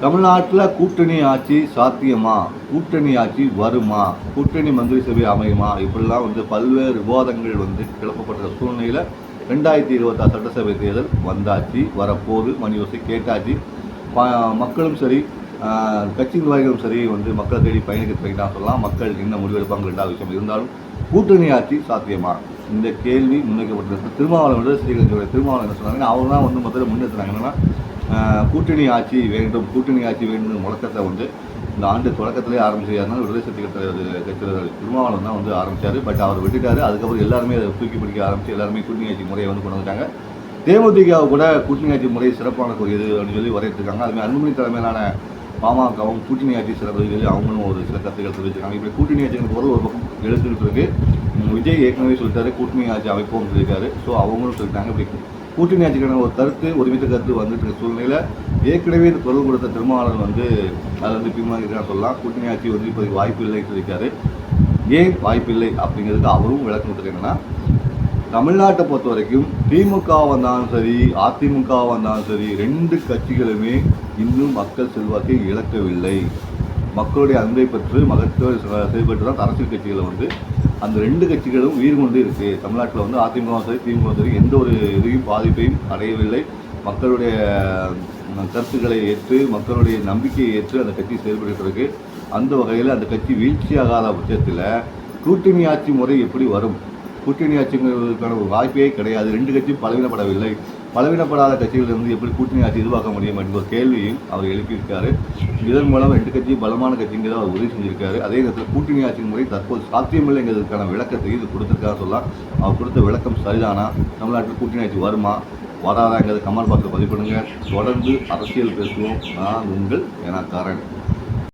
தமிழ்நாட்டில் கூட்டணி ஆட்சி சாத்தியமா? கூட்டணி ஆட்சி வருமா? கூட்டணி மந்திரி சபை அமையுமா? இப்படிலாம் வந்து பல்வேறு விவாதங்கள் வந்து கிளப்பப்பட்ட சூழ்நிலையில் ரெண்டாயிரத்தி இருபத்தாறு சட்டசபை தேர்தல் வந்தாச்சு வரப்போது மணி யோசை கேட்டாச்சு. ப- மக்களும் சரி கட்சி நிர்வாகிகளும் சரி வந்து மக்களை தேடி பயணிக்க போயிட்டான் சொல்லலாம். மக்கள் என்ன முடிவெடுப்பாங்க ரெண்டாவது விஷயம். இருந்தாலும் கூட்டணி ஆட்சி சாத்தியமா? இந்த கேள்வி முன்வைக்கப்பட்டிருக்கு. திருமாவளவன் விட ஸ்ரீகஞ்சோட திருமாவளவன் என்ன சொன்னாங்க அவங்க தான் வந்து முதல்ல முன்னெடுத்தாங்க என்னன்னா கூட்டணி ஆட்சி வேண்டும் கூட்டணி ஆட்சி வேண்டும் முழக்கத்தை வந்து இந்த ஆண்டு தொடக்கத்திலே ஆரம்பிச்சிருக்காருனால விடுதலை சக்தி கட்சியில் திருமாவளவன் தான் வந்து ஆரம்பித்தார் பட் அவர் விட்டுட்டாரு. அதுக்கப்புறம் எல்லாருமே அதை தூக்கி பிடிக்க ஆரம்பிச்சு எல்லாருமே கூட்டணி ஆட்சி முறையை வந்து கொண்டு வந்துட்டாங்க. தேமுதிக கூட கூட்டணி ஆட்சி முறை சிறப்பானக்கூடியது அப்படின்னு சொல்லி வரையிருக்காங்க அதுமாதிரி அன்புமணி தலைமையிலான பாமகவும் கூட்டணி ஆட்சி சிறப்பு சொல்லி அவங்களும் ஒரு சில கருத்துக்கள் தெரிவிச்சிருக்காங்க. இப்படி கூட்டணி ஆட்சிக்கு போது ஒரு பக்கம் எழுத்துக்கிட்டு இருக்கு. விஜய் ஏற்கனவே சொல்லிட்டாரு கூட்டணி ஆட்சி அமைப்போம் சொல்லியிருக்காரு. ஸோ அவங்களும் சொல்லிட்டாங்க. இப்படி கூட்டணி ஆட்சிக்கான ஒரு கருத்து ஒருமித்த கருத்து வந்துட்டு இருக்க சூழ்நிலையில் ஏற்கனவே இந்த குரல் கொடுத்த திருமாவளவன் வந்து அதை வந்து பின்வாங்கிருக்கான்னு சொல்லலாம். கூட்டணி ஆட்சி வந்து இப்போதைக்கு வாய்ப்பு இல்லைன்னு சொல்லியிருக்காரு. ஏன் வாய்ப்பில்லை அப்படிங்கிறதுக்கு அவரும் விளக்கம் கொடுத்துருக்கீங்கன்னா தமிழ்நாட்டை பொறுத்த வரைக்கும் திமுக வந்தாலும் சரி அதிமுக வந்தாலும் சரி ரெண்டு கட்சிகளுமே இன்னும் மக்கள் செல்வாக்கை இழக்கவில்லை. மக்களுடைய அன்பை பெற்று மகத்துவ செயல்பட்டு தான் அரசியல் கட்சிகளை வந்து அந்த ரெண்டு கட்சிகளும் உயிர் கொண்டு இருக்கு. தமிழ்நாட்டில் வந்து அதிமுக சரி திமுக சரி எந்த ஒரு இதையும் பாதிப்பையும் அடையவில்லை. மக்களுடைய கருத்துக்களை ஏற்று மக்களுடைய நம்பிக்கையை ஏற்று அந்த கட்சி செயல்பட்டு இருக்கு அந்த வகையில் அந்த கட்சி வீழ்ச்சியாகாத பட்சத்தில் கூட்டணி ஆட்சி முறை எப்படி வரும்? கூட்டணி ஆட்சிங்கிறதுக்கான ஒரு வாய்ப்பே கிடையாது. ரெண்டு கட்சியும் பலவீனப்படவில்லை. பலவீனப்படாத கட்சிகளிலிருந்து எப்படி கூட்டணி ஆட்சி எதிர்பார்க்க முடியும் என்ற ஒரு கேள்வியும் அவர் எழுப்பியிருக்காரு. இதன் மூலம் ரெண்டு கட்சியும் பலமான கட்சிங்கிறத அவர் உறுதி செஞ்சிருக்காரு. அதே நேரத்தில் கூட்டணி ஆட்சி முறை தற்போது சாத்தியமில்லைங்கிறதுக்கான விளக்கத்தை இது கொடுத்துருக்காரு சொல்லலாம். அவர் கொடுத்த விளக்கம் சரிதானா? தமிழ்நாட்டில் கூட்டணி ஆட்சி வருமா? வராதாங்கிறத கமெண்ட் பாக்ஸில் பதிவு பண்ணுங்கள் தொடர்ந்து அரசியல் பேசுவோம். நான் உங்கள் எனக்காரன்.